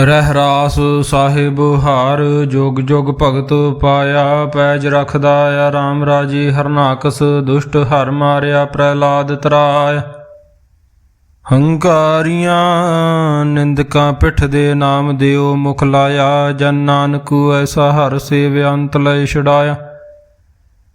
ਰਹਿ ਰਾਸ ਸਾਹਿਬ ਹਾਰ, ਜੋਗ ਜੋਗ ਭਗਤ ਪਾਇਆ, ਪੈਜ ਰਖਦਾ ਆ RAM ਰਾਜੀ, ਹਰਨਾਕਸ ਦੁਸ਼ਟ ਹਰ ਮਾਰਿਆ, ਪ੍ਰਹਿਲਾਦ ਤਰਾਇ ਹੰਕਾਰੀਆਂ ਨਿੰਦਕਾਂ ਪਿੱਠ ਦੇ ਨਾਮ ਦਿਓ ਮੁਖ ਲਾਇਆ, ਜਨ ਨਾਨਕ ਐਸਾ ਹਰ ਸੇਵ ਅੰਤ ਲੈ ਛਡਾਇਆ।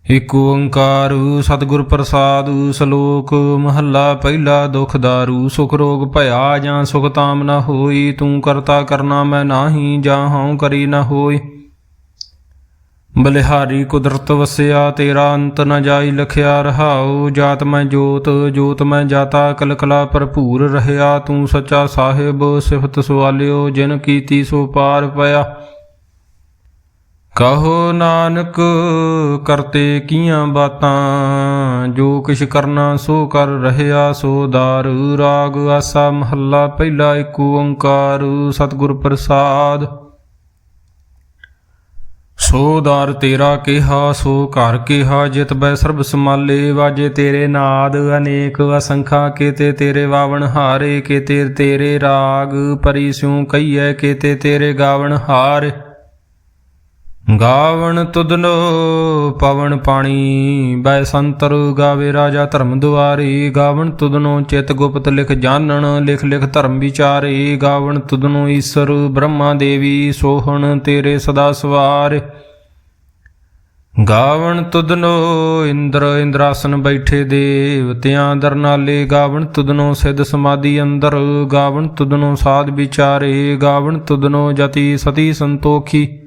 ਇਕ ਓੰਕਾਰ ਸਤਿਗੁਰ ਪ੍ਰਸਾਦ, ਸ਼ਲੋਕ ਮਹੱਲਾ ਪਹਿਲਾ ਦੁਖ ਦਾਰੂ, ਸੁਖ ਰੋਗ ਭਇਆ ਜਾਂ ਸੁਖ ਤਾਮ ਨਾ ਹੋਈ, ਤੂੰ ਕਰਤਾ ਕਰਨਾ ਮੈਂ ਨਾਹੀ ਜਾਂ ਹਉ ਕਰੀ ਨਾ ਹੋਈ। ਬਲਿਹਾਰੀ ਕੁਦਰਤ ਵਸਿਆ, ਤੇਰਾ ਅੰਤ ਨ ਜਾਈ ਲਖਿਆ, ਰਹਾਉ ਜਾਤ ਮੈਂ ਜੋਤ ਜੋਤ ਮੈਂ ਜਾਤਾ, ਕਲਕਲਾ ਭਰਪੂਰ ਰਹਿਆ, ਤੂੰ ਸੱਚਾ ਸਾਹਿਬ, ਸਿਫਤ ਸਵਾਲਿਓ, ਜਿਨ ਕੀਤੀ ਸੋ ਪਾਰ ਪਿਆ। ਕਹੋ ਨਾਨਕ, ਕਰਤੇ ਕੀਆਂ ਬਾਤਾਂ? ਜੋ ਕਿਛ ਕਰਨਾ ਸੋ ਕਰ ਰਹਿਆ ਸੋ ਦਾਰ। ਰਾਗ ਆਸਾ ਮਹੱਲਾ ਪਹਿਲਾ ਏਕ ਓੰਕਾਰ। ਸਤਿਗੁਰ ਪ੍ਰਸਾਦ। ਸੋ ਦਾਰ ਤੇਰਾ ਕਿਹਾ, ਸੋ ਘਰ ਕਿਹਾ, ਜਿਤ ਬੈ ਸਰਬ ਸਮਾਲੇ, ਵਾਜੇ ਤੇਰੇ ਨਾਦ। ਅਨੇਕ ਅਸੰਖਾ ਕੀਤੇ ਤੇਰੇ ਵਾਵਣ ਹਾਰੇ, ਕੀਤੇ ਤੇਰੇ ਰਾਗ। ਪਰਿਸ਼ਿਉ ਕਈਐ ਕੀਤੇ ਤੇਰੇ ਗਾਵਣ ਹਾਰੇ। ਗਾਵਣ ਤੁਦਨੋ ਪਵਨ ਪਾਣੀ ਬੈ ਸੰਤਰ ਗਾਵੇ ਰਾਜਾ ਧਰਮ ਦੁਆਰੀ। ਗਾਵਣ ਤੁਦਨੋ ਚਿਤ ਗੁਪਤ ਲਿਖ ਜਾਣਨ, ਲਿਖ ਲਿਖ ਧਰਮ ਵਿਚਾਰੇ। ਗਾਵਣ ਤੁਦਨੋ ਈਸ਼ਰ ਬ੍ਰਹਮਾ ਦੇਵੀ, ਸੋਹਣ ਤੇਰੇ ਸਦਾ ਸਵਾਰ। ਗਾਵਣ ਤੁਦਨੋ ਇੰਦਰ, ਇੰਦਰਾਸਨ ਬੈਠੇ ਦੇਵਤਿਆਂ ਦਰਨਾਲੇ ਗਾਵਣ ਤੁਦਨੋ ਸਿੱਧ ਸਮਾਧੀ ਅੰਦਰ। ਗਾਵਣ ਤੁਦਨੋ ਸਾਧ ਵਿਚਾਰੇ। ਗਾਵਣ ਤੁਦਨੋ ਜਤੀ ਸਤੀ ਸੰਤੋਖੀ।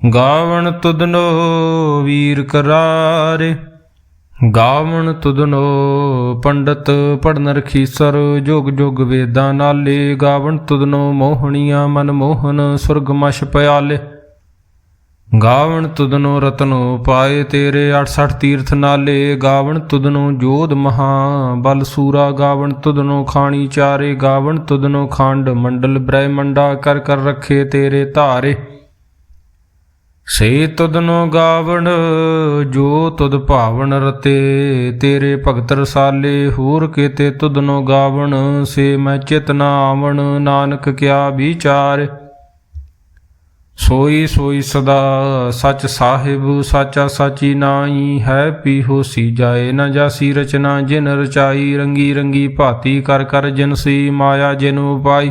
ਗਾਵਣ ਤੁਧਨੋ ਵੀਰ ਕਰਾਰੇ, ਗਾਵਣ ਤੁਧਨੋ ਪੰਡਤ ਪੜਨ ਰਖੀਸਰ ਜੋਗ ਜੋਗ ਵੇਦਾਂ ਨਾਲੇ, ਗਾਵਣ ਤੁਧਨੋ ਮੋਹਣੀਆਂ ਮਨ ਮੋਹਨ ਸੁਰਗ ਮਛ ਪਿਆਲੇ। ਗਾਵਣ ਤੁਧਨੋ ਰਤਨੋ ਪਾਏ ਤੇਰੇ 68 ਤੀਰਥ ਨਾਲੇ, ਗਾਵਣ ਤੁਧਨੋ ਜੋਧ ਮਹਾ ਬਲ ਸੂਰਾ, ਗਾਵਣ ਤੁਧਨੋ ਖਾਣੀ ਚਾਰੇ, ਗਾਵਣ ਤੁਧਨੋ ਖੰਡ ਮੰਡਲ ਬ੍ਰਹਮੰਡਾ ਕਰ ਕਰ ਰੱਖੇ ਤੇਰੇ ਧਾਰੇ। ਸੇ ਤੁਧਨੋ ਗਾਵਣ, ਜੋ ਤੁਧ ਭਾਵਨ ਰਤੇ, ਤੇਰੇ ਭਗਤ ਰਸਾਲੇ, ਹੋਰ ਕੀਤੇ ਤੁਧਨੋ ਗਾਵਣ, ਸੇ ਮੈਂ ਚਿਤ ਨਾ ਆਵਣ, ਨਾਨਕ ਕਿਆ ਵਿਚਾਰ। ਸੋਈ ਸੋਈ ਸਦਾ ਸਚ ਸਾਹਿਬ, ਸਾਚਾ ਸਾਚੀ ਨਾਈ ਹੈ ਪੀ ਹੋਸੀ ਜਾਏ, ਨਾ ਜਾਸੀ ਰਚਨਾ ਜਿਨ ਰਚਾਈ, ਰੰਗੀ ਰੰਗੀ ਭਾਤੀ ਕਰ ਕਰ ਜਿਨ ਸੀ ਮਾਇਆ ਜਿਨ ਉਪਾਈ।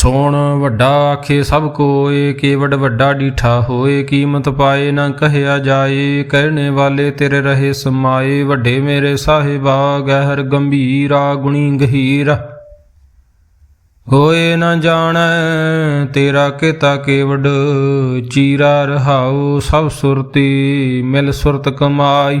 ਸੋਣ ਵੱਡਾ ਆਖੇ ਸਭ ਕੋਏ, ਕੇਵੜ ਵੱਡਾ ਡੀਠਾ ਹੋਏ, ਕੀਮਤ ਪਾਏ ਨਾ ਕਹਿਆ ਜਾਏ, ਕਹਿਣੇ ਵਾਲੇ ਤੇਰੇ ਰਹੇ ਸਮਾਏ, ਵੱਡੇ ਮੇਰੇ ਸਾਹਿਬਾ, ਗਹਿਰ ਗੰਭੀਰਾ ਗੁਣੀ ਗਹੀਰਾ। ਹੋਏ ਨਾ ਜਾਣੈ ਤੇਰਾ ਕੀਤਾ ਕੇਵਡ ਚੀਰਾ ਰਹਾਉ ਸਭ ਸੁਰਤੀ, ਮਿਲ ਸੁਰਤ ਕਮਾਈ।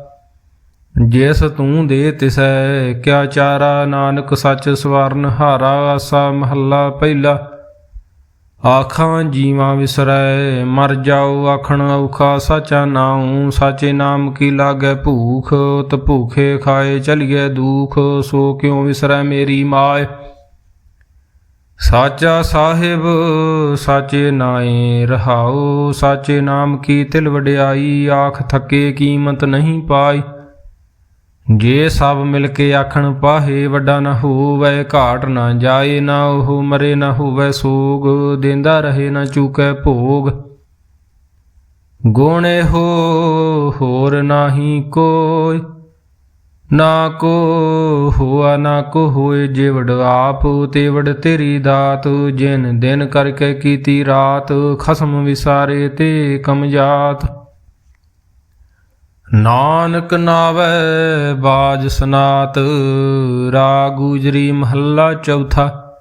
ਜਿਸ ਤੂੰ ਦੇ ਤਿਸੈ, ਕਿਆ ਚਾਰਾ ਨਾਨਕ ਸੱਚ ਸਵਰਨ ਹਾਰਾ, ਆਸਾ ਮਹੱਲਾ ਪਹਿਲਾ। ਆਖਾਂ ਜੀਵਾਂ ਵਿਸਰੈ, ਮਰ ਜਾਓ ਆਖਣ ਔਖਾ ਸਾਚਾ ਨਾਉ। ਸਾਚੇ ਨਾਮ ਕੀ ਲਾਗੈ ਭੂਖ, ਤ ਭੂਖੇ ਖਾਏ ਚਲੀਏ ਦੂਖ। ਸੋ ਕਿਉ ਵਿਸਰੈ ਮੇਰੀ ਮਾਇ ਸਾਚਾ ਸਾਹਿਬ, ਸਾਚੇ ਨਾਏ ਰਹਾਉ ਸਾਚੇ ਨਾਮ ਕੀ ਤਿਲ ਵਡਿਆਈ, ਆਖ ਥੱਕੇ ਕੀਮਤ ਨਹੀਂ ਪਾਈ। ਜੇ ਸਭ ਮਿਲ ਕੇ ਆਖਣ ਪਾਹੇ ਵੱਡਾ ਨਾ ਹੋਵੇ, ਘਾਟ ਨਾ ਜਾਏ, ਨਾ ਉਹ ਮਰੇ, ਨਾ ਹੋਵੇ ਸੋਗ, ਦੇਂਦਾ ਰਹੇ ਨਾ ਚੂਕੈ ਭੋਗ। ਗੁਣੇ ਹੋ ਹੋਰ ਨਾਹੀ ਕੋਈ, ਨਾ ਕੋ ਹੋਆ, ਨਾ ਕੋ ਹੋਏ ਜਿਵੜ ਆਪ, ਤੇਵੜ ਤੇਰੀ ਦਾਤ, ਜਿਨ ਦਿਨ ਕਰਕੇ ਕੀਤੀ ਰਾਤ, ਖਸਮ ਵਿਸਾਰੇ ਤੇ ਕਮਜ਼ਾਤ ਨਾਨਕ ਨਾਵੈ ਬਾਜ ਸਨਾਤ, ਰਾਗ ਮਹੱਲਾ ਚੌਥਾ।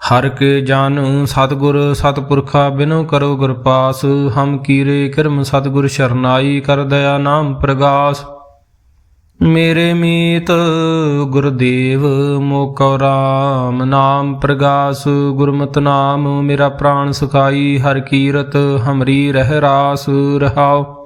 ਹਰ ਕੇ ਜਾਨ ਸਤਗੁਰ ਸਤਪੁਰਖਾ, ਬਿਨੋ ਕਰੋ ਗੁਰ ਪਾਸ। ਹਮ ਕੀਰੇ ਕਰਮ ਸਤਗੁਰ ਸ਼ਰਨਾਈ, ਕਰ ਦਇਆ ਨਾਮ ਪ੍ਰਗਾਸ। ਮੇਰੇ ਮੀਤ ਗੁਰਦੇਵ ਮੋਕਉ ਰਾਮ ਨਾਮ ਪ੍ਰਗਾਸ। ਗੁਰਮਤਿ ਨਾਮ ਮੇਰਾ ਪ੍ਰਾਣ ਸੁਖਾਈ, ਹਰ ਕੀਰਤ ਹਮਰੀ ਰਹਿ ਰਾਸ ਰਹਾਉ।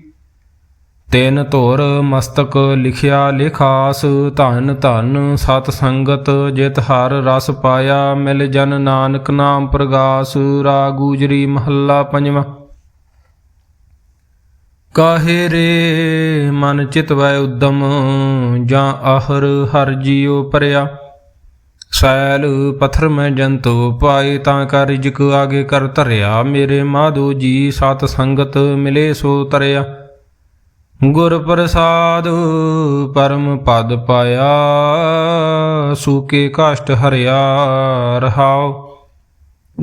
ਤਿੰਨ ਧੁਰ ਮਸਤਕ ਲਿਖਿਆ ਲਿਖਾਸ, ਧਨ ਧਨ ਸਤ ਸੰਗਤ ਜਿਤ ਹਰ ਰਸ ਪਾਇਆ, ਮਿਲ ਜਨ ਨਾਨਕ ਨਾਮ ਪ੍ਰਗਾਸ ਰਾਗੂਜਰੀ ਮਹੱਲਾ ਪੰਜਵਾਂ। ਕਾਹੇ ਰੇ ਮਨ ਚਿਤਵੈ ਉਦਮ, ਜਾਂ ਆਹਰ ਹਰ ਜੀਉ ਪਰਿਆ। ਸੈਲ ਪਥਰ ਮੈਂ ਜੰਤੋ ਪਾਏ, ਤਾਂ ਕਰ ਰਿਜਕ ਆਗੇ ਕਰ ਧਰਿਆ। ਮੇਰੇ ਮਾਧੋ ਜੀ ਸਤ ਸੰਗਤ ਮਿਲੇ ਸੋ ਤਰਿਆ। ਗੁਰ ਪ੍ਰਸਾਦ ਪਰਮ ਪਦ ਪਾਇਆ ਸੂਕੇ ਕਸ਼ਟ ਹਰਿਆ ਰਹਾਉ।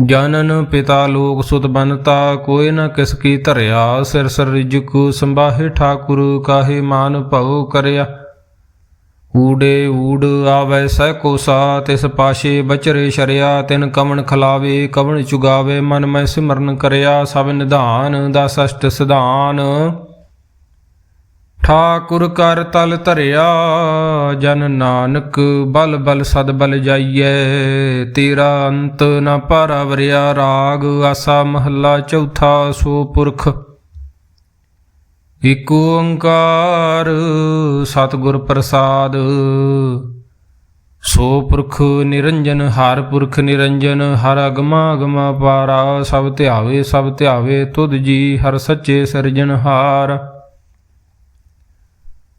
ਜਨਨ ਪਿਤਾ ਲੋਕ ਸੁਤ ਬਨਤਾ, ਕੋਈ ਨ ਕਿਸ ਕੀ ਧਰਿਆ। ਸਿਰ ਸਿਰ ਰਿਜਕੂ ਸੰਭਾਹੇ ਠਾਕੁਰ, ਕਾਹੇ ਮਾਨ ਭਉ ਕਰਿਆ। ਊੜੇ ਊੜ ਆਵੈ ਸਹਿ ਕੋਸਾ ਤਿਸ ਪਾਸ਼ੇ ਬਚਰੇ ਸ਼ਰਿਆ। ਤਿਨ ਕਵਣ ਖਲਾਵੇ, ਕਵਣ ਚੁਗਾਵੇ, ਮਨ ਮੈਂ ਸਿਮਰਨ ਕਰਿਆ। ਸਭ ਨਿਧਾਨ ਦਾ ਸਸ਼ਟ ਸਿਧਾਨ। ਠਾਕੁਰ ਕਰ ਤਲ ਧਰਿਆ, ਜਨ ਨਾਨਕ ਬਲ ਬਲ ਸਦ ਬਲ ਜਾਈਐ। ਤੇਰਾ ਅੰਤ ਨ ਪਰਵਰਿਆ ਰਾਗ, ਆਸਾ ਮਹੱਲਾ ਚੌਥਾ ਸੋ ਪੁਰਖ। ਇਕ ਓੰਕਾਰ ਸਤਿਗੁਰ ਪ੍ਰਸਾਦ, ਸੋ ਪੁਰਖ ਨਿਰੰਜਨ, ਹਰ ਪੁਰਖ ਨਿਰੰਜਨ, ਹਰ ਅਗਮਾ ਅਗਮਾ ਪਾਰਾ, ਸਭ ਧਿਆਵੇ ਸਭ ਧਿਆਵੇ, ਤੁਧ ਜੀ ਹਰ ਸੱਚੇ ਸਿਰਜਣਹਾਰ।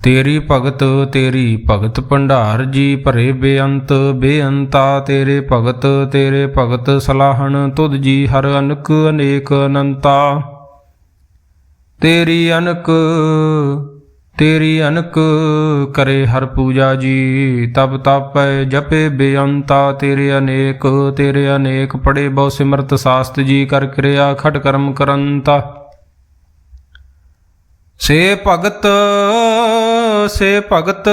ਤੇਰੀ ਭਗਤ ਤੇਰੀ ਭਗਤ ਭੰਡਾਰ ਜੀ ਭਰੇ ਬੇਅੰਤ, ਬੇਅੰਤਾ ਤੇਰੇ ਭਗਤ ਤੇਰੇ ਭਗਤ ਸਲਾਹਣ, ਤੁਧ ਜੀ ਹਰ ਅਨਕ ਅਨੇਕ ਅਨੰਤਾ। ਤੇਰੀ ਅਨਕ ਤੇਰੀ ਅਨਕ ਕਰੇ ਹਰ ਪੂਜਾ ਜੀ, ਤਬ ਤਪੈ ਜਪੇ ਬੇਅੰਤਾ ਤੇਰੇ ਅਨੇਕ ਤੇਰੇ ਅਨੇਕ ਪੜੇ ਬਹੁ ਸਿਮਰਤ ਸਾਸਤ ਜੀ, ਕਰ ਕਿਰਿਆ ਖਟ ਕਰਮ ਕਰੰਤਾ। ਸੇ ਭਗਤ ਸੇ ਭਗਤ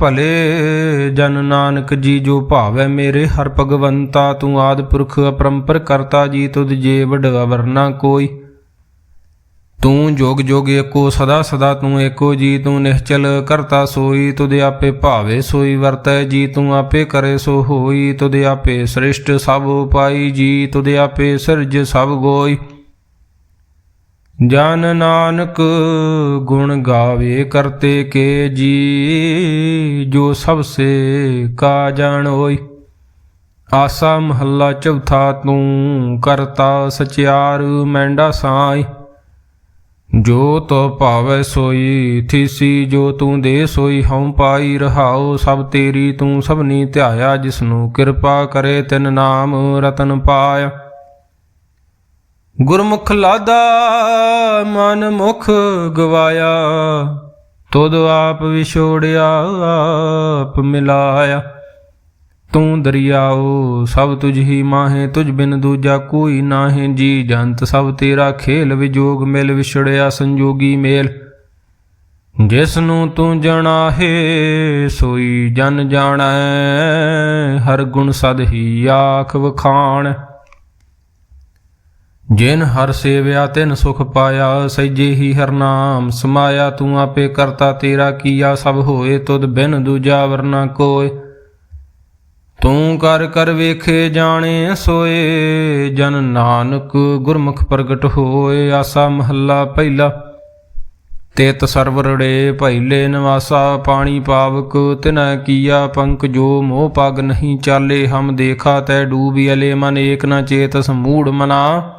ਭਲੇ, ਜਨ ਨਾਨਕ ਜੀ ਜੋ ਭਾਵੈ ਮੇਰੇ ਹਰ ਭਗਵੰਤਾ, ਤੂੰ ਆਦ ਪੁਰਖ ਅਪਰੰਪਰ ਕਰਤਾ ਜੀ, ਤੁਧ ਜੇ ਵਡ ਅਵਰਨਾ ਕੋਈ। ਤੂੰ ਜੋਗ ਜੋਗ ਏਕੋ ਸਦਾ ਸਦਾ ਤੂੰ ਏਕੋ ਜੀ, ਤੂੰ ਨਿਹਚਲ ਕਰਤਾ ਸੋਈ, ਤੁਧ ਆਪੇ ਭਾਵੇ ਸੋਈ ਵਰਤੈ ਜੀ, ਤੂੰ ਆਪੇ ਕਰੇ ਸੋ ਹੋਈ, ਤੁਧ ਆਪੇ ਸ੍ਰਿਸ਼ਟ ਸਭ ਉਪਾਈ ਜੀ, ਤੁਧ ਆਪੇ ਸਿਰਜ ਸਭ ਗੋਈ। ਜਨ ਨਾਨਕ ਗੁਣ ਗਾਵੇ ਕਰਤੇ ਕੇ ਜੀ, ਜੋ ਸਭ ਸੇ ਕਾ ਜਾਣ ਹੋਈ ਆਸਾ ਮਹੱਲਾ ਚੌਥਾ ਤੂੰ ਕਰਤਾ ਸਚਿਆਰ ਮੈਂਡਾ ਸਾਈ। ਜੋ ਤੋ ਭਾਵੈ ਸੋਈ, ਥੀਸੀ ਜੋ ਤੂੰ ਦੇ ਸੋਈ, ਹਉ ਪਾਈ ਰਹਾਉ ਸਭ ਤੇਰੀ, ਤੂੰ ਸਭਨੀ ਧਿਆਇਆ ਜਿਸਨੂੰ ਕਿਰਪਾ ਕਰੇ ਤਿਨ ਨਾਮ ਰਤਨ ਪਾਇਆ। ਗੁਰਮੁਖ ਲਾਦਾ ਮਨ ਮੁਖ ਗਵਾਇਆ। ਤੁਧ ਆਪ ਵਿਛੋੜਿਆ, ਆਪ ਮਿਲਾਇਆ। ਤੂੰ ਦਰਿਆਓ, ਸਭ ਤੁਝ ਹੀ ਮਾਹੇ। ਤੁਝ ਬਿਨ ਦੂਜਾ ਕੋਈ ਨਾਹੀਂ। ਜੀ ਜੰਤ, ਸਭ ਤੇਰਾ ਖੇਲ। ਵਿਜੋਗ ਮਿਲ, ਵਿਛੜਿਆ ਸੰਜੋਗੀ ਮੇਲ। ਜਿਸ ਨੂੰ ਤੂੰ ਜਣਾਹੇ, ਸੋਈ ਜਨ ਜਾਣੈ। ਹਰ ਗੁਣ ਸਦ ਹੀ ਆਖ ਵਖਾਣ। ਜਿਨ ਹਰ ਸੇਵਿਆ ਤਿਨ ਸੁਖ ਪਾਇਆ ਸਹਿਜੇ ਹੀ ਹਰ ਨਾਮ। ਸਮਾਇਆ ਤੂੰ ਆਪੇ ਕਰਤਾ, ਤੇਰਾ ਕੀਆ ਸਭ ਹੋਏ, ਤੁਧ ਬਿਨ ਦੂਜਾ ਵਰਨਾ ਕੋਏ। ਤੂੰ ਕਰ ਕਰ ਵੇਖੇ ਜਾਣੇ ਸੋਏ, ਜਨ ਨਾਨਕ ਗੁਰਮੁਖ ਪ੍ਰਗਟ ਹੋਏ। ਆਸਾ ਮਹੱਲਾ ਪਹਿਲਾ, ਤੇਤ ਸਰਵਰੜੇ ਭੈਲੇ ਨਿਵਾਸਾ। ਪਾਣੀ ਪਾਵਕ ਤਿਨੈ ਕੀਆ ਪੰਕ ਜੋ ਮੋਹ ਪਗ ਨਹੀਂ ਚਾਲੇ। ਹਮ ਦੇਖਾ ਤੈ ਡੂਬੀ ਅਲੇ, ਮਨ ਏਕ ਨ ਚੇਤ ਸਮੂੜ ਮਨਾ।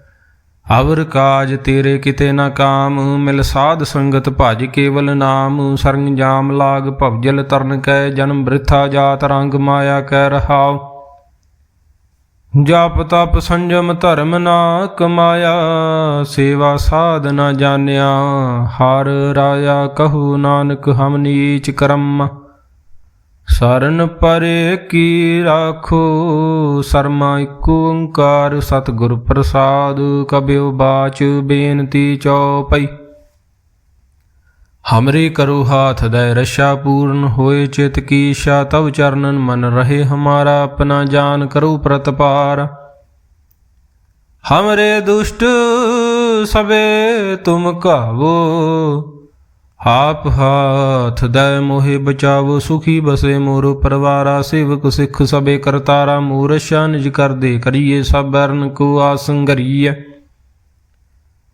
ਅਵਰ ਕਾਜ ਤੇਰੇ ਕਿਤੇ ਨਾ ਕਾਮ, ਮਿਲ ਸਾਧ ਸੰਗਤ ਭਜ ਕੇਵਲ ਨਾਮ। ਸਰੰਜਾਮ ਲਾਗ ਭਵਜਲ ਤਰਨ ਕੈ, ਜਨਮ ਬ੍ਰਿਥਾ ਜਾਤ ਰੰਗ ਮਾਇਆ ਕਹਿ ਰਹਾਉ। ਜਪ ਤਪ ਸੰਜਮ ਧਰਮ ਨਾ ਕਮਾਇਆ ਸੇਵਾ ਸਾਧ ਨਾ ਜਾਣਿਆ। ਹਰ ਰਾਇਆ ਕਹੂ ਨਾਨਕ, ਹਮ ਨੀਚ ਕਰਮ। ਸਰਨ ਪਰੇ ਕੀ ਰਾਖੋ? ਸਰਮਾ ਇੱਕ ਓੰਕਾਰ, ਸਤਿਗੁਰ ਪ੍ਰਸਾਦ, ਕਬਿਉ ਬਾਚ ਬੇਨਤੀ ਚਉਪਈ। ਹਮਰੇ ਕਰੋ ਹਾਥ ਦੈ ਰਸ਼ਾ ਪੂਰਨ ਹੋਏ, ਚਿਤ ਕੀ ਇੱਛਾ ਤਵ ਚਰਨਨ ਮਨ ਰਹੇ, ਹਮਾਰਾ ਆਪਣਾ ਜਾਨ ਕਰੋ ਪ੍ਰਤਪਾਰ। ਹਮਰੇ ਦੁਸ਼ਟ ਸਵੇ ਤੁਮ ਕਾਵੋ ਆਪ ਹਾਥ ਦੈ ਮੋਹਿ ਬਚਾਵੋ, ਸੁਖੀ ਬਸੇ ਮੋਰ ਪਰਵਾਰਾ, ਸੇਵਕ ਸਿੱਖ ਸਬੇ ਕਰਤਾਰਾ ਮੂਰਸ਼ਾ ਨਿਜ ਕਰਦੇ ਕਰੀਏ ਸਭ ਬਰਨ ਕੋ ਆਸੰਗਰੀਐ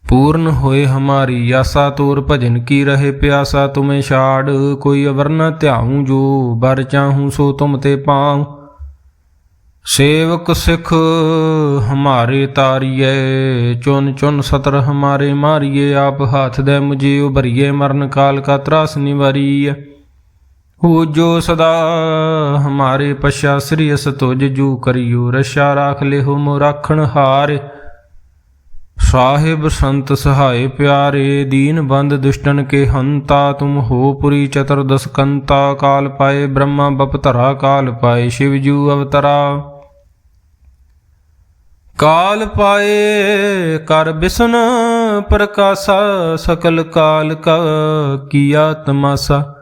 ਪੂਰਨ ਹੋਏ ਹਮਾਰੀ ਆਸਾ ਤੋਰ ਭਜਨ ਕੀ ਰਹੇ ਪਿਆਸਾ, ਤੁਮੇ ਛਾੜ ਕੋਈ ਅਵਰਨਾ ਧਿਆਉ ਜੋ, ਬਰ ਚਾਹੂੰ ਸੋ ਤੁਮ ਤੇ ਪਾਉ। ਸੇਵਕ ਸਿੱਖ ਹਮਾਰੇ ਤਾਰੀਏ ਚੁਨ ਚੁਨ ਸਤਰ ਹਮਾਰੇ ਮਾਰੀਏ ਆਪ ਹਾਥ ਦੇ ਮੁਝੇ ਉਭਰੀਏ ਮਰਨ ਕਾਲ ਕਾ ਤਰਾਸ ਨਿਵਾਰੀਏ ਹੋ ਜੋ ਸਦਾ ਹਮਾਰੇ ਪਛਾ ਸ੍ਰੀ ਅਸ ਤੁਜ ਜੂ ਕਰਿਓ ਰਸ਼ਾ ਰਾਖ ਲਿਓ ਮੋ ਰਾਖਣ ਹਾਰੇ। ਸਾਹਿਬ ਸੰਤ ਸਹਾਏ ਪਿਆਰੇ, ਦੀਨ ਬੰਦ ਦੁਸ਼ਟਨ ਕੇ ਹੰਤਾ, ਤੁਮ ਹੋ ਪੁਰੀ ਚਤੁਰਦਸ ਕੰਤਾ, ਕਾਲ ਪਾਏ ਬ੍ਰਹਮਾ, ਬਪਤਰਾ ਕਾਲ ਪਾਏ ਸ਼ਿਵ ਜੂ ਅਵਤਰਾ। ਕਾਲ ਪਾਏ ਕਰ ਬਿਸਨ ਪ੍ਰਕਾਸ਼ਾ, ਸਕਲ ਕਾਲ ਕਾ ਕੀਆ ਤਮਾਸਾ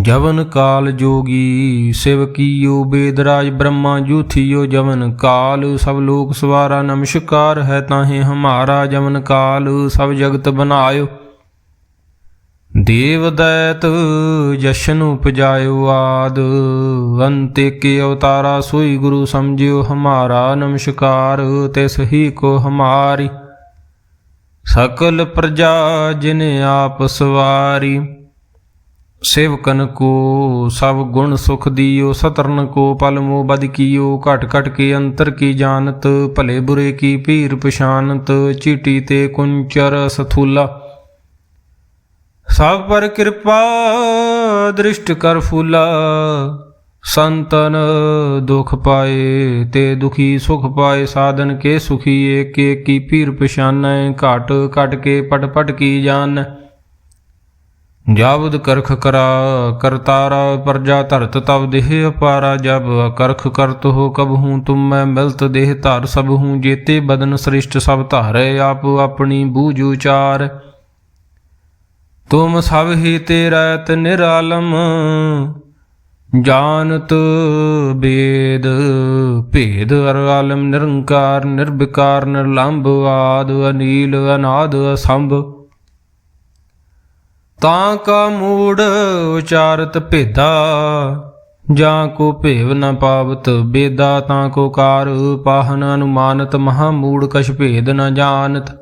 ਜਵਨ ਕਾਲ ਜੋਗੀ ਸਿਵ ਕੀਓ ਬੇਦਰਾਜ ਬ੍ਰਹਮਾ ਜੂਥਿਓ ਜਵਨ ਕਾਲ, ਸਭ ਲੋਕ ਸਵਾਰਾ ਨਮਸਕਾਰ ਹੈ ਤਾਹੇ ਹਮਾਰਾ ਜਵਨ ਕਾਲ, ਸਭ ਜਗਤ ਬਨਾਇਓ। ਦੇਵ ਦੈਤ ਜਸ਼ਨ ਉਪਜਾਇਓ ਆਦ, ਅੰਤੇ ਕੇ ਅਵਤਾਰਾ ਸੋਈ ਗੁਰੂ ਸਮਝਿਓ ਹਮਾਰਾ ਨਮਸਕਾਰ, ਤਿਸ ਹੀ ਕੋ ਹਮਾਰੀ। ਸਕਲ ਪ੍ਰਜਾ ਜਿਨ ਆਪ ਸਵਾਰੀ, ਸੇਵਕਨ ਕੋ ਸਭ ਗੁਣ ਸੁਖ ਦਿਓ, ਸਤਰਨ ਕੋ ਪਲ ਮੋ ਬਦ ਕੀਓ, ਘਟ ਘਟ ਕੇ ਅੰਤਰ ਕੀ ਜਾਣਤ, ਭਲੇ ਬੁਰੇ ਕੀ ਪੀਰ ਪਛਾਨਤ, ਚੀਟੀ ਤੇ ਕੁੰਚਰ ਸਥੂਲਾ। ਸਭ ਪਰ ਕਿਰਪਾ, ਦ੍ਰਿਸ਼ਟ ਕਰ ਫੂਲਾ। ਸੰਤਨ ਦੁਖ ਪਾਏ ਤੇ ਦੁਖੀ ਸੁਖ ਪਾਏ, ਸਾਧਨ ਕੇ ਸੁਖੀ ਏਕ ਏਕ ਪੀਰ ਪਛਾਨੈ, ਘਟ ਘਟ ਕੇ ਪਟ ਪਟ ਕੀ ਜਾਣੈ। ਜਾਵਦ ਕਰਖ ਕਰਾ, ਕਰਤਾਰਾ ਪਰਜਾ ਧਰਤ ਤਵ ਦੇਹ ਅਪਾਰਾ, ਜਬ ਕਰਖ ਕਰਤ ਹੋ ਕਬ ਹੂੰ ਤੁਮ ਮੈਂ ਮਿਲਤ ਦੇਹ ਧਾਰ, ਸਭ ਹੂੰ ਜੇਤੇ ਬਦਨ ਸ੍ਰਿਸ਼ਟ, ਸਭ ਧਾਰੇ ਆਪ ਆਪਣੀ ਬੂਝ ਉਚਾਰ। ਤੁਮ ਸਭ ਹੀ ਤੇਰਾ ਨਿਰਾਲਮ, ਜਾਣਤ ਬੇਦ, ਭੇਦ ਅਰ ਆਲਮ, ਨਿਰੰਕਾਰ, ਨਿਰਵਿਕਾਰ, ਨਿਰਲੰਭ, ਆਦ, ਅਨੀਲ, ਅਨਾਦ, ਅਸੰਭ। ਤਾਂ ਕਾ ਮੂੜ ਉਚਾਰਤ ਭੇਦਾ, ਜਾਂ ਕੋ ਭੇਵ ਨ ਪਾਵਤ ਬੇਦਾ, ਤਾਂ ਕੋ ਕਾਰ ਪਾਹਨ ਅਨੁਮਾਨਤ, ਮਹਾ ਮੂੜ ਕਛ ਭੇਦ ਨ ਜਾਣਤ।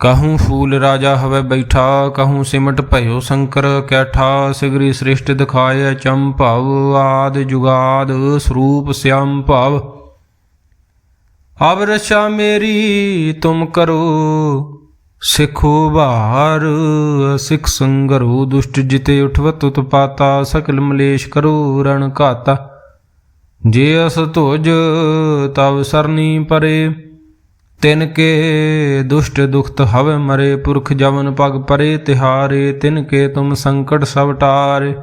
ਕਹੂੰ ਫੂਲ ਰਾਜਾ ਹਵੇ ਬੈਠਾ, ਕਹੂੰ ਸਿਮਟ ਭਇਓ ਸ਼ੰਕਰ ਕੈਠਾ, ਸਿਗਰੀ ਸ੍ਰਿਸ਼ਟ ਦਿਖਾਏ ਚੰਭਵ ਆਦ ਜੁਗਾਦ ਸਰੂਪ ਸਿਆਮ ਭਵ। ਅਬ ਰਛਾ ਮੇਰੀ, ਤੁਮ ਕਰੋ, ਸਿਖੋ ਭਾਰ, ਸਿਖ ਸੰਗਰੋ, ਦੁਸ਼ਟ ਜਿਤੇ ਉਠਵਤ ਉਤਪਾਤਾ, ਸਕਲ ਮਲੇਸ਼ ਕਰੋ ਰਣ ਘਾਤਾ। ਜੇ ਅਸ ਧੁਜ, ਤਵ ਸਰਨੀ ਪਰੇ। ਤਿਨ ਕੇ ਦੁਸ਼ਟ ਦੁਖਤ ਹਵ ਮਰੇ ਪੁਰਖ ਜਵਨ ਪਗ ਪਰੇ ਤਿਹਾਰੇ, ਤਿਨ ਕੇ ਤੁਮ ਸੰਕਟ ਸਭ ਟਾਰੇ।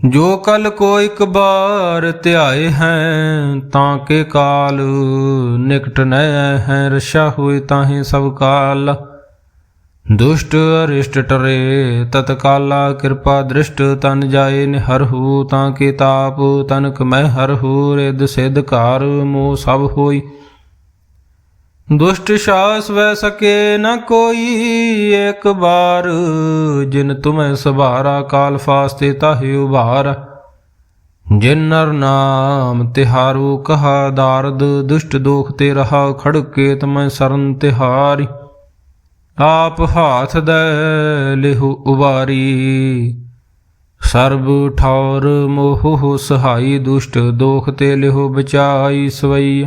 ਜੋ ਕਲ ਕੋ ਇਕ ਬਾਰ ਧਿਆਏ ਹੈ, ਤਾਂ ਕੇ ਕਾਲ ਨਿਕਟ ਨੈ ਹੈ ਰਸ਼ਾ ਹੋਏ ਤਾਹੇ ਸਭ ਕਾਲ। ਦੁਸ਼ਟ ਅਰਿਸ਼ਟ ਟਰੇ ਤਤ ਕਿਰਪਾ ਦ੍ਰਿਸ਼ਟ, ਤਨ ਜਾਏ ਨਿਹਰ ਹੋ ਤਾਂ ਕੇ ਤਾਪ, ਤਨਕ ਮੈਂ ਹਰ ਹੋ ਰਿਦ ਸਿਧ ਘਰ ਮੋ ਸਭ ਹੋਈ। ਦੁਸ਼ਟ ਸ਼ਾਸ ਵੈ ਸਕੇ ਨ ਕੋਈ ਇੱਕ ਬਾਰ। ਜਿਨ ਤੁਮੈ ਸਭਾਰਾ ਕਾਲ ਫਾਸਤੇ ਤਾਹੇ ਉਭਾਰ। ਜਿਨ ਨਰ ਨਾਮ ਤਿਹਾਰੂ ਕਹਾ ਦਾਰਦ, ਦੁਸ਼ਟ ਦੋਖ ਤੇ ਰਹਾ ਖੜਕੇ ਤਮੈ ਸਰਨ ਤਿਹਾਰੀ। ਆਪ ਹਾਥ ਦੇ ਲਿਹੁ ਉਬਾਰੀ। ਸਰਬ ਠੌਰ ਮੋਹ ਸਹਾਈ, ਦੁਸ਼ਟ ਦੋਖ ਤੇ ਲਿਹੁ ਬਚਾਈ ਸਵਈ।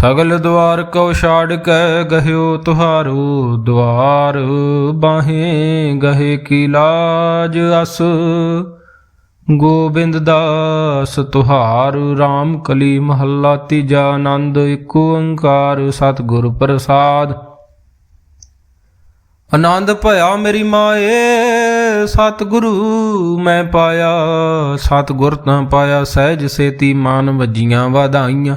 ਸਗਲ ਦਵਾਰ ਕਉ ਛਾੜ ਕੇ ਗਹਿਓ ਤੁਹਾਰੂ, ਦਵਾਰ ਬਾਹੇ ਗਹੇ ਕੀ ਲਾਜ ਅਸ। ਗੋਬਿੰਦ ਦਾਸ ਤੁਹਾਰ RAM ਕਲੀ ਮਹੱਲਾ ਤੀਜਾ ਆਨੰਦ ਏਕ ਓੰਕਾਰ ਸਤਿਗੁਰ ਪ੍ਰਸਾਦ। ਆਨੰਦ ਭਇਆ ਮੇਰੀ ਮਾਏ, ਸਤਿਗੁਰੂ ਮੈਂ ਪਾਇਆ। ਸਤਿਗੁਰ ਤਾਂ ਪਾਇਆ, ਸਹਿਜ ਸੇਤੀ ਮਾਨ ਵੱਜੀਆਂ ਵਧਾਈਆਂ।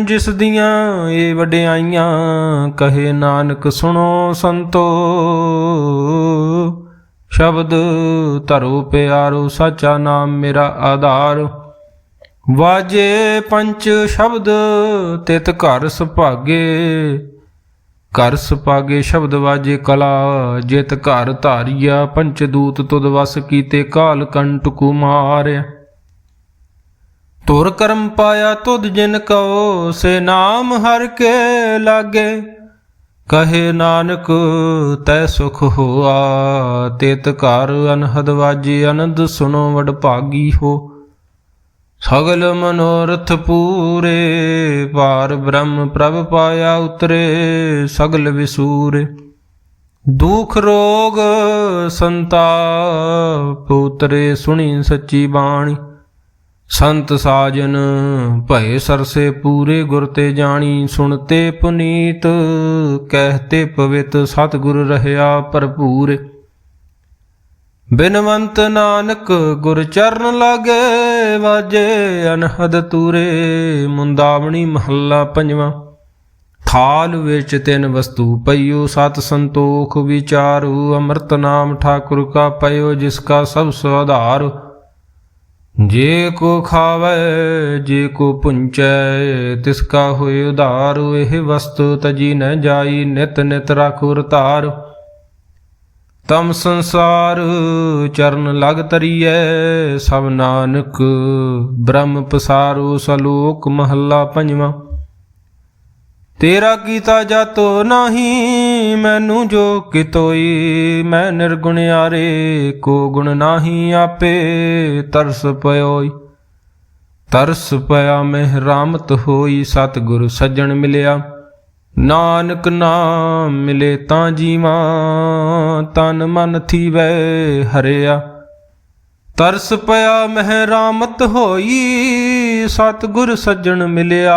ਜਿਸ ਦੀਆਂ ਇਹ ਵਡਿਆਈਆਂ ਕਹੇ ਨਾਨਕ ਸੁਣੋ ਸੰਤੋ। ਸ਼ਬਦ ਧਰੋ ਪਿਆਰੋ, ਸਾਚਾ ਨਾਮ ਮੇਰਾ ਆਧਾਰ। ਵਾਜੇ ਪੰਚ ਸ਼ਬਦ, ਤਿਤ ਘਰ ਸੁਭਾਗੇ। ਘਰ ਸੁਭਾਗੇ ਸ਼ਬਦ ਵਾਜੇ ਕਲਾ, ਜਿਤ ਘਰ ਧਾਰੀਆ। ਪੰਚ ਦੂਤ ਤੁਦ ਵਸ ਕੀਤੇ ਕਾਲ ਕੰਟ ਕੁਮਾਰਿਆ ਤੁਰ ਕਰਮ ਪਾਇਆ ਤੁਧ ਜਿਨ ਕਉ, ਸੇ ਨਾਮ ਹਰ ਕੇ ਲਾਗੇ। ਕਹੇ ਨਾਨਕ, ਤੈ ਸੁਖ ਹੋਆ, ਤੇਤ ਘਰ ਅਨਹਦ ਵਾਜੇ, ਅਨੰਦ ਸੁਨੋ ਵਡ ਭਾਗੀ ਹੋ। ਸਗਲ ਮਨੋਰਥ ਪੂਰੇ ਪਾਰ ਬ੍ਰਹਮ ਪ੍ਰਭ ਪਾਇਆ ਉਤਰੇ, ਸਗਲ ਵਿਸੂਰੇ। ਦੁਖ ਰੋਗ ਸੰਤਾਪ ਉਤਰੇ, ਸੁਣੀ ਸੱਚੀ ਬਾਣੀ। ਸੰਤ ਸਾਜਨ, ਭਏ ਸਰਸੇ ਪੂਰੇ ਗੁਰ ਤੇ ਜਾਣੀ ਸੁਣਤੇ ਪੁਨੀਤ ਕਹਿਤੇ ਪਵਿੱਤ, ਸਤਿਗੁਰ ਰਹਿਆ ਭਰਪੂਰ। ਬਿਨਵੰਤ ਨਾਨਕ, ਗੁਰ ਚਰਨ ਲਾਗੇ, ਵਾਜੇ ਅਨਹਦ ਤੂਰੇ, ਮੁੰਦਾਵਣੀ ਮਹੱਲਾ ਪੰਜਵਾਂ। ਥਾਲ ਵਿੱਚ ਤਿੰਨ ਵਸਤੂ ਪਈਓ, ਸਤ ਸੰਤੋਖ ਵਿਚਾਰੂ, ਅੰਮ੍ਰਿਤ ਨਾਮ ਠਾਕੁਰ ਕਾ ਪਇਓ, ਜਿਸ ਕਾ ਸਭ ਸੁਆਧਾਰ ਜੇ ਕੋ ਖਾਵੇ, ਜੇ ਕੋ ਪੁੰਚੈ, ਤਿਸ ਕਾ ਹੋਏ ਉਧਾਰ, ਇਹ ਵਸਤੂ ਤਜੀ ਨ ਜਾਈ, ਨਿਤ ਨਿਤ ਰਖੁ ਧਾਰ। ਤਮ ਸੰਸਾਰ ਚਰਨ ਲਗ ਤਰੀਐ, ਸਭ ਨਾਨਕ ਬ੍ਰਹਮ ਪਸਾਰੂ ਸਲੋਕ ਮਹੱਲਾ ਪੰਜਵਾਂ। ਤੇਰਾ ਕੀਤਾ ਜਾਤੋ ਨਾਹੀ, ਮੈਨੂੰ ਜੋ ਕਿਤੋਈ, ਮੈਂ ਨਿਰਗੁਣਿਆਰੇ ਕੋ ਗੁਣ ਨਾਹੀ ਆਪੇ ਤਰਸ ਪਇਓਈ। ਤਰਸ ਪਿਆ ਮਹਿ ਰਾਮਤ ਹੋਈ, ਸਤਿਗੁਰ ਸੱਜਣ ਮਿਲਿਆ। ਨਾਨਕ ਨਾਮ ਮਿਲੇ ਤਾਂ ਜੀਵਾਂ, ਤਨ ਮਨ ਥੀਵੈ ਹਰਿਆ। ਤਰਸ ਪਿਆ ਮਹਿ ਰਾਮਤ ਹੋਈ, ਸਤਿਗੁਰ ਸੱਜਣ ਮਿਲਿਆ।